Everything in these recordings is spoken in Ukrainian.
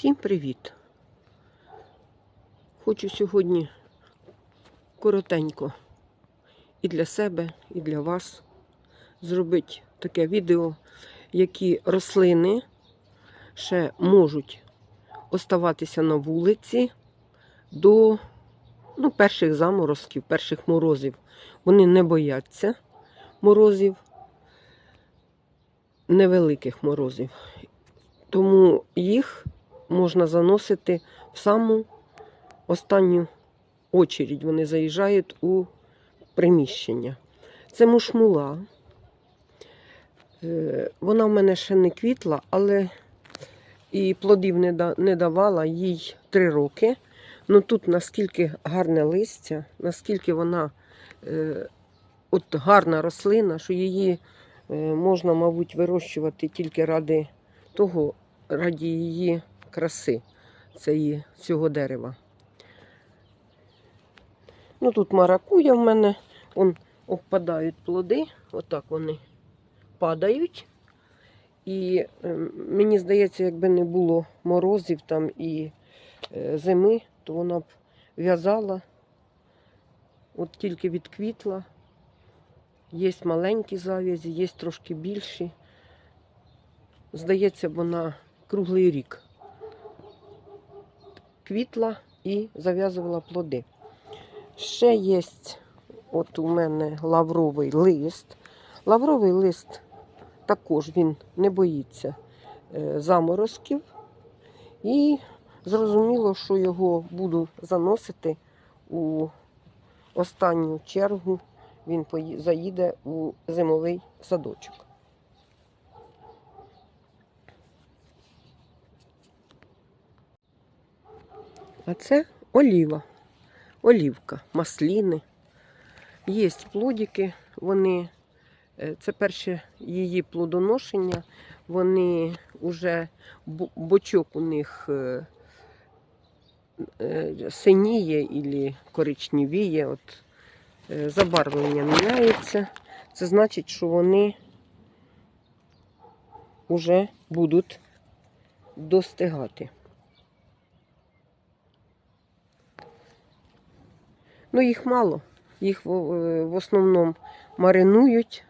Всім привіт! Хочу сьогодні коротенько і для себе, і для вас зробити таке відео, які рослини ще можуть оставатися на вулиці до ну, перших заморозків, перших морозів. Вони не бояться морозів, невеликих морозів. Тому їх можна заносити в саму останню очередь. Вони заїжджають у приміщення. Це мушмула. Е, Вона в мене ще не квітла, але і плодів не, давала їй три роки. Ну тут наскільки гарне листя, наскільки вона е, от гарна рослина, що її е, можна, мабуть, вирощувати тільки ради того, раді її краси цієї, цього дерева. Ну тут маракуя в мене, он обпадають плоди, отак вони падають. І е, мені здається, якби не було морозів там і е, зими, то вона б в'язала. От тільки відквітла. Є маленькі зав'язі, є трошки більші. Здається, вона круглий рік квітла і зав'язувала плоди. Ще є от у мене лавровий лист. Лавровий лист також він не боїться е, заморозків. І зрозуміло, що його буду заносити у останню чергу. Він заїде у зимовий садочок. А це оліва, олівка, масліни. Є плодики, вони, е, це перше її плодоношення, вони вже бочок у них е, е, синіє і коричневіє, от, забарвлення міняється. Це значить, що вони вже будуть достигати. Ну, їх мало. Їх в, е, основному маринують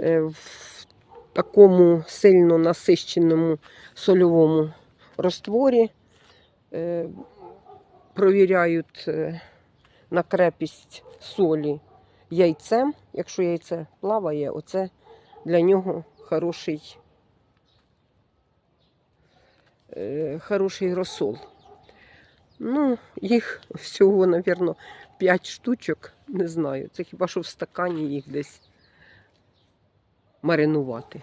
е, в такому сильно насищеному сольовому розтворі. Е, Провіряють на крепість солі яйцем. Якщо яйце плаває, оце для нього хороший, хороший розсол. Ну, їх всього, мабуть, 5 штучок, не знаю. Це хіба що в стакані їх десь маринувати.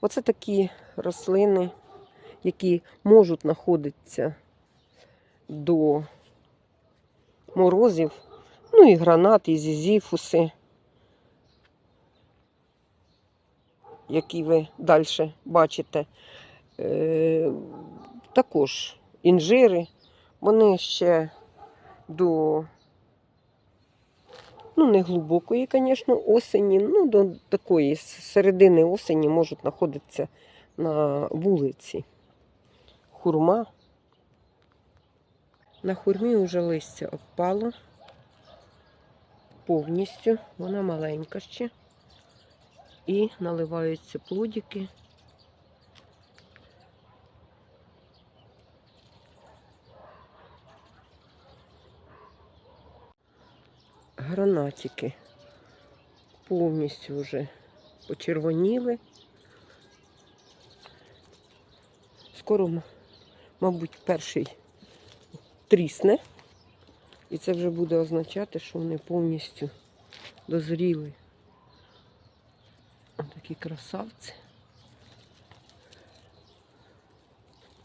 Оце такі рослини, які можуть знаходитися до морозів. Ну і гранати, і зізіфуси, які ви далі бачите. Е, також інжири, вони ще до, ну, не глибокої, звісно, осені, ну, до такої середини осені можуть знаходитися на вулиці. Хурма. На хурмі вже листя обпало повністю, вона маленька ще. І наливаються плодики. Гранатики повністю вже почервоніли. Скоро, мабуть, перший трісне. І це вже буде означати, що вони повністю дозріли. Такі красавці.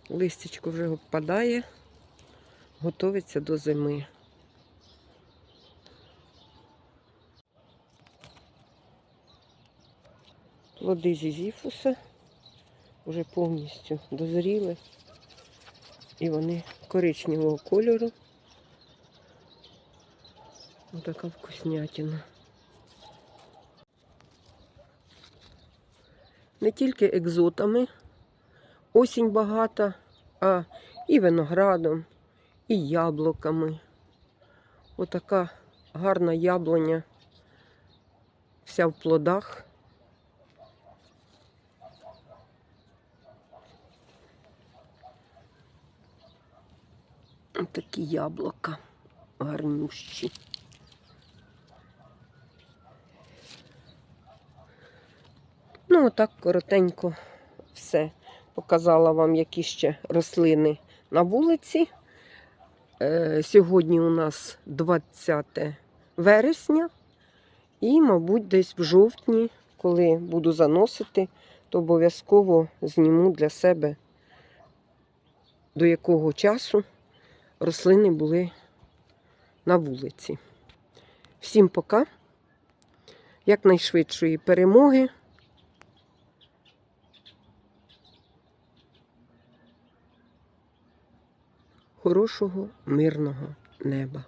Листячко вже опадає, готовиться до зими. Плоди зізіфуса вже повністю дозріли. І вони коричневого кольору. Ось така вкуснятина. Не тільки екзотами осінь багата, а і виноградом, і яблуками. Отака гарна яблуня, вся в плодах. Такі яблука гарнющі. Ну, отак коротенько все. Показала вам, які ще рослини на вулиці. Е, сьогодні у нас 20 вересня. І, мабуть, десь в жовтні, коли буду заносити, то обов'язково зніму для себе, до якого часу рослини були на вулиці. Всім пока. Якнайшвидшої перемоги. Хорошого, мирного неба.